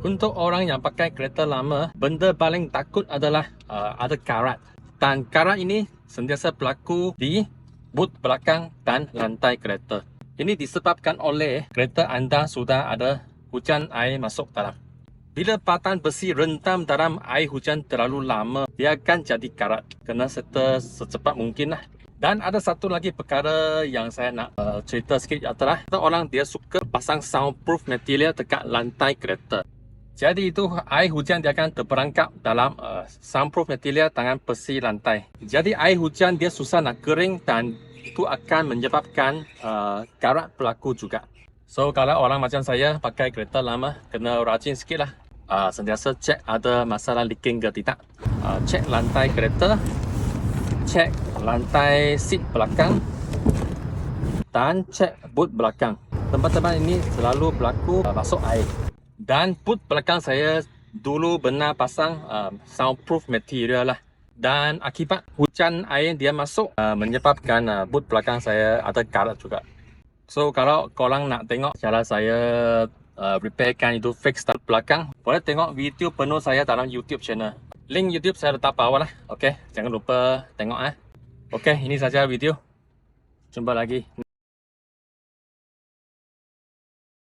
Untuk orang yang pakai kereta lama, benda paling takut adalah uh, ada karat. Dan karat ini sentiasa berlaku di boot belakang dan lantai kereta. Ini disebabkan oleh kereta anda sudah ada hujan air masuk dalam. Bila patan besi rentam dalam air hujan terlalu lama, dia akan jadi karat. Kena serta secepat mungkin lah. Dan ada satu lagi perkara yang saya nak uh, cerita sikit adalah ada orang dia suka pasang soundproof material dekat lantai kereta. Jadi itu air hujan dia akan terperangkap dalam uh, soundproof material tangan besi lantai. Jadi air hujan dia susah nak kering dan itu akan menyebabkan uh, karat berlaku juga. So kalau orang macam saya pakai kereta lama kena rajin sikit lah. Uh, sentiasa cek ada masalah leaking ke tidak. Uh, cek lantai kereta, cek lantai seat belakang dan cek boot belakang. Tempat-tempat ini selalu berlaku uh, masuk air. Dan boot belakang saya dulu benar pasang uh, soundproof material lah. Dan akibat hujan air dia masuk uh, menyebabkan uh, boot belakang saya ada karat juga. So kalau korang nak tengok cara saya uh, repairkan itu fix start belakang, boleh tengok video penuh saya dalam YouTube channel. Link YouTube saya letak bawah lah. Okay, jangan lupa tengok ah. Okay, ini saja video. Jumpa lagi.